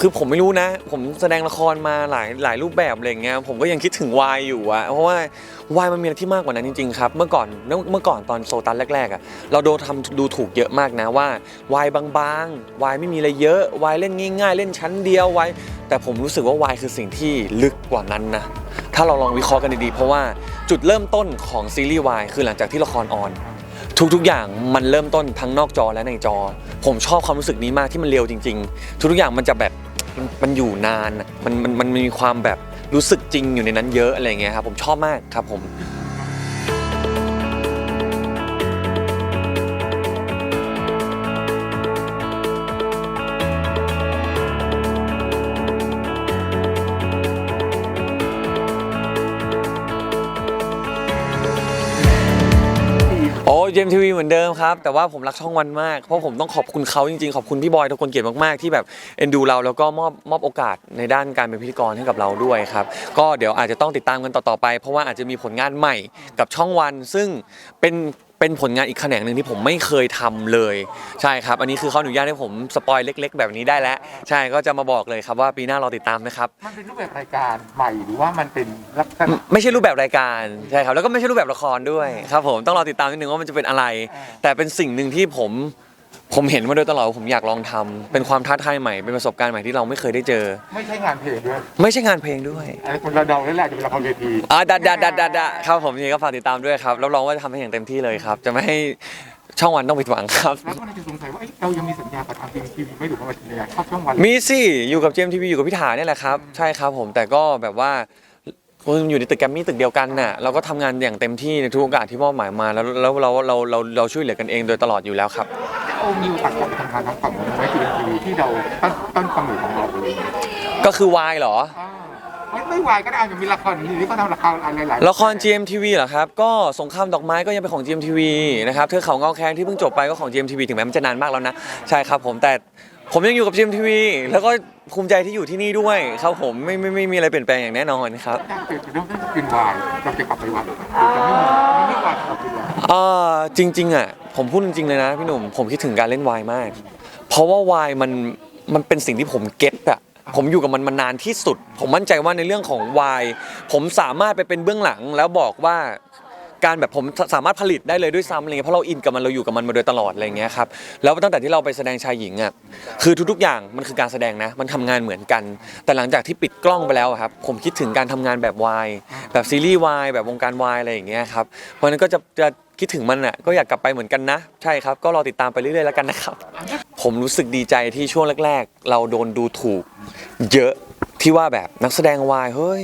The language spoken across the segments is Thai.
คือผมไม่รู้นะ ผมแสดงละครมาหลายหลายรูปแบบอะไรเงี้ยผมก็ยังคิดถึงวายอยู่อะเพราะว่าวายมันมีอะไรที่มากกว่านั้นจริงๆครับ เมื่อก่อนเมื่อก่อนตอนโซตันแรกๆอะเราโดนทำดูถูกเยอะมากนะว่าวายบางๆวายไม่มีอะไรเยอะวายเล่นง่าย ๆ เล่นชั้นเดียววายแต่ผมรู้สึกว่าวายคือสิ่งที่ลึกกว่านั้นนะถ้าเราลองวิเคราะห์กันดีๆเพราะว่าจุดเริ่มต้นของซีรีส์วายคือหลังจากที่ละครออนทุกๆ อย่างมันเริ่มต้นทั้งนอกจอและในจอ ผมชอบความรู้สึกนี้มากที่มันเร็วจริง ๆ ทุกๆอย่างมันจะแบบ มันอยู่นานอะมันมันมันมีความแบบรู้สึกจริงอยู่ในนั้นเยอะอะไรเงี้ยครับผมชอบมากครับผม โอ้เจมทีวีเหมือนเดิมครับ แต่ว่าผมรักช่องวันมาก เพราะผมต้องขอบคุณเขาจริงๆ ขอบคุณพี่บอยทุกคนเกียรติมากๆ ที่แบบเอ็นดูเราแล้วก็มอบมอบโอกาสในด้านการเป็นพิธีกรให้กับเราด้วยครับ ก็เดี๋ยวอาจจะต้องติดตามกันต่อๆไป เพราะว่าอาจจะมีผลงานใหม่กับช่องวัน ซึ่งเป็น เป็นผลงานอีกแขนงหนึ่งที่ผมไม่เคยทำเลย ใช่ครับ อันนี้คือเขาอนุญาตให้ผมสปอยเล็ก ๆ แบบนี้ได้แล้ว ใช่ก็จะมาบอกเลยครับว่าปีหน้าเราติดตามนะครับ มันเป็นรูปแบบรายการใหม่หรือว่ามันเป็นลักษณะไม่ใช่รูปแบบรายการใช่ครับแล้วก็ไม่ใช่รูปแบบละครด้วยครับผมต้องรอติดตามนิดนึงว่ามันจะเป็นอะไรอ่าแต่เป็นสิ่งหนึ่งที่ผม ผมเห็นมาโดยตลอดว่าผมอยากลองทำเป็นความท้าทายใหม่เป็นประสบการณ์ใหม่ที่เราไม่เคยได้เจอ ไม่ใช่งานเพลงด้วยไม่ใช่งานเพลงด้วยอะไรคนเราเดาแล้วแหละจะเป็นละครเวทีอ่าดัดดัดดัดดัดดัดครับผมยังไงก็ฝากติดตามด้วยครับรับรองว่าจะทำให้อย่างเต็มที่เลยครับ จะไม่ให้ช่องวันต้องผิดหวังครับ แล้วก็เลยจะสงสัยว่าเอ๊ะเรายังมีสัญญากับทางทีมทีวีไหม่หรือว่ามันยังไงเข้าช่องวันมีสิอยู่กับเจมทีวีอยู่กับพี่ถาเนี่ยแหละครับ ใช่ครับผมแต่ก็แบบว่าอยู่ในตึกแกรมมี่ตึกเดียวกันน่ะเราก็ทำงานอย่างเต็มที่ในทุกโอกาสที่มอบหมายมาแล้วแล้วเราเราเราเราช่วยเหลือกันเองโดยตลอดอยู่แล้วครับโอ้ มีโอกาสกลับไปทำงานทางฝั่งนู้นไหมทีวีทีวีที่เราต้นต้นกำเนิดของเราเลยก็คือวายเหรอ อ่าไม่ไม่วายก็ได้อาจจะมีละครหรือก็ทำละครอะไรหลายละคร GMTV เหรอครับ ก็สงครามดอกไม้ก็ยังเป็นของ GMTV นะครับเธอเขาเงาแข้งที่เพิ่งจบไปก็ของ GMTV ถึงแม้มันจะนานมากแล้วนะ ใช่ครับผมแต่ ผมยังอยู่กับ GMTV แล้วก็ภูมิใจที่อยู่ที่นี่ด้วยครับผมไม่ไม่ไม่มีอะไรเปลี่ยนแปลงอย่างแน่นอนครับถ้าเกิดเรื่องนั้นจะเป็นวายเราจะกลับไปวายจะไม่มีไม่มีวายของเราเป็นวายเออจริง ๆอะผมพูดจริงๆเลยนะพี่หนุ่มผมคิดถึงการเล่นวายมาก เพราะว่าวายมันมันเป็นสิ่งที่ผมเก็ตอะผมอยู่กับมันมานานที่สุด ผมมั่นใจว่าในเรื่องของวายผมสามารถไปเป็นเบื้องหลังแล้วบอกว่า การแบบผมสามารถผลิตได้เลยด้วยซ้ำอะไรเงี้ยเพราะเราอินกับมันเราอยู่กับมันมาโดยตลอดอะไรเงี้ยครับแล้วตั้งแต่ที่เราไปแสดงชายหญิงอะคือทุกๆอย่างมันคือการแสดงนะ มันทำงานเหมือนกัน แต่หลังจากที่ปิดกล้องไปแล้วอะครับผมคิดถึงการทำงานแบบวายแบบซีรีส์วายแบบวงการวายอะไรอย่างเงี้ยครับเพราะฉะนั้นก็จะจะคิดถึงมันอะก็อยากกลับไปเหมือนกันนะ ใช่ครับก็รอติดตามไปเรื่อยๆแล้วกันนะครับ ผมรู้สึกดีใจที่ช่วงแรก ๆ เราโดนดูถูก เยอะที่ว่าแบบนักแสดงวายเฮ้ย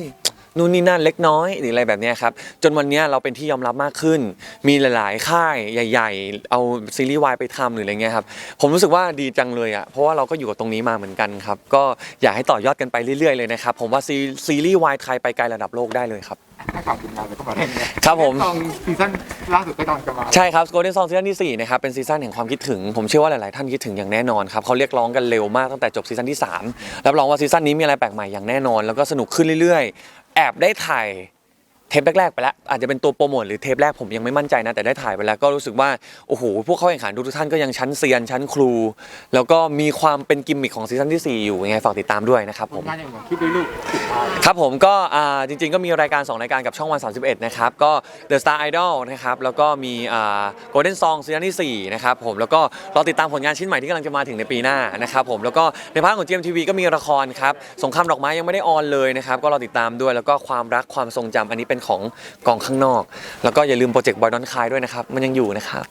นู่นนี่นั่นเล็กน้อยหรืออะไรแบบเนี้ยครับจนวันเนี้ยเราเป็นที่ยอมรับมากขึ้น มีหลาย ๆ ค่ายใหญ่ ๆ เอาซีรีส์วายไปทำหรืออะไรเงี้ยครับผมรู้สึกว่าดีจังเลยอะเพราะว่าเราก็อยู่กับตรงนี้มาเหมือนกันครับก็อยากให้ต่อยอดกันไปเรื่อย ๆ เลยนะครับผมว่าซีซีรีส์วายไทยไปไกลระดับโลกได้เลยครับให้ฝากผลงานเลยก็มาได้เนี่ยครับผม ตอนซีซั่นล่าสุดก็ตอนจะมาใช่ครับ Golden Song ซีซั่นที่ 4 นะครับ เป็นซีซั่นแห่งความคิดถึง ผมเชื่อว่าหลาย ๆ ท่านคิดถึงอย่างแน่นอนครับเขาเรียกร้องกันเร็วมากตั้งแต่จบซีซั่นที่ 3 รับรองว่าซีซั่นนี้มีอะไรแปลกใหม่อย่างแน่นอน แล้วก็สนุกขึ้นเรื่อย ๆ แอบได้ถ่าย เทปแรกๆไปแล้วอาจจะเป็นตัวโปรโมทหรือเทปแรกผมยังไม่มั่นใจนะแต่ได้ถ่ายไปแล้วก็รู้สึกว่าโอ้โหพวกเขาแข่งขันทุกท่านก็ยังชั้นเซียนชั้นครู แล้วก็มีความเป็นกิมมิคของซีซั่นที่4อยู่ยังไงฝากติดตามด้วยนะครับผมงานอย่างหนึ่งคิดด้วยลูกครับผมก็อ่าจริง ๆ ก็มีรายการ 2 รายการกับช่องวัน 31 นะครับ ก็ The Star Idol นะครับแล้วก็มีอ่า Golden Song ซีซั่นที่4นะครับผมแล้วก็รอติดตามผลงานชิ้นใหม่ที่กำลังจะมาถึงในปีหน้านะครับผมแล้วก็ในพาร์ทของ GMTV ก็มีละครครับสงครามดอกไม้ยังไม่ได้ออนเลยนะครับก็รอติดตามด้วยแล้วก็ความรักความทรงจำอันนี้เป็นของกองข้างนอก แล้วก็อย่าลืมโปรเจกต์บอยดอนคายด้วยนะครับ มันยังอยู่นะครับ